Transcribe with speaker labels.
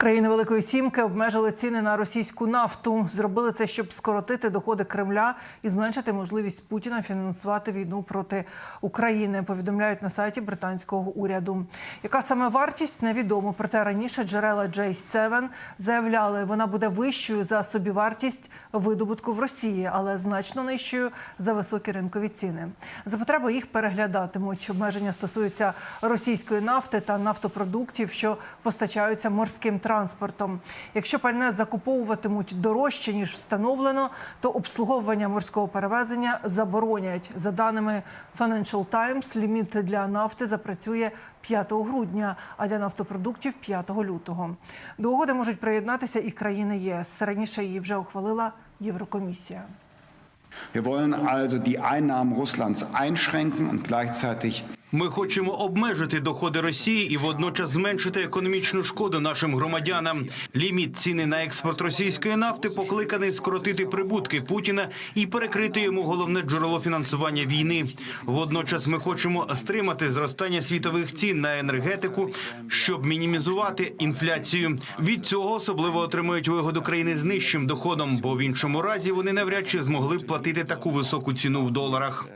Speaker 1: Країни Великої Сімки обмежили ціни на російську нафту. Зробили це, щоб скоротити доходи Кремля і зменшити можливість Путіна фінансувати війну проти України. Повідомляють на сайті британського уряду. Яка саме вартість невідомо. Проте раніше джерела J7 заявляли, вона буде вищою за собівартість видобутку в Росії, але значно нижчою за високі ринкові ціни. За потреби їх переглядатимуть. Обмеження стосуються російської нафти та нафтопродуктів, що постачаються морським транспортом. Якщо пальне закуповуватимуть дорожче ніж встановлено, то обслуговування морського перевезення заборонять. За даними Financial Times, ліміт для нафти запрацює 5 грудня, а для нафтопродуктів 5 лютого. До угоди можуть приєднатися і країни ЄС. Раніше її вже ухвалила Єврокомісія.
Speaker 2: Wir wollen also die Einnahmen Russlands einschränken
Speaker 3: Ми хочемо обмежити доходи Росії і водночас зменшити економічну шкоду нашим громадянам. Ліміт ціни на експорт російської нафти покликаний скоротити прибутки Путіна і перекрити йому головне джерело фінансування війни. Водночас ми хочемо стримати зростання світових цін на енергетику, щоб мінімізувати інфляцію. Від цього особливо отримують вигоду країни з нижчим доходом, бо в іншому разі вони навряд чи змогли б платити таку високу ціну в доларах.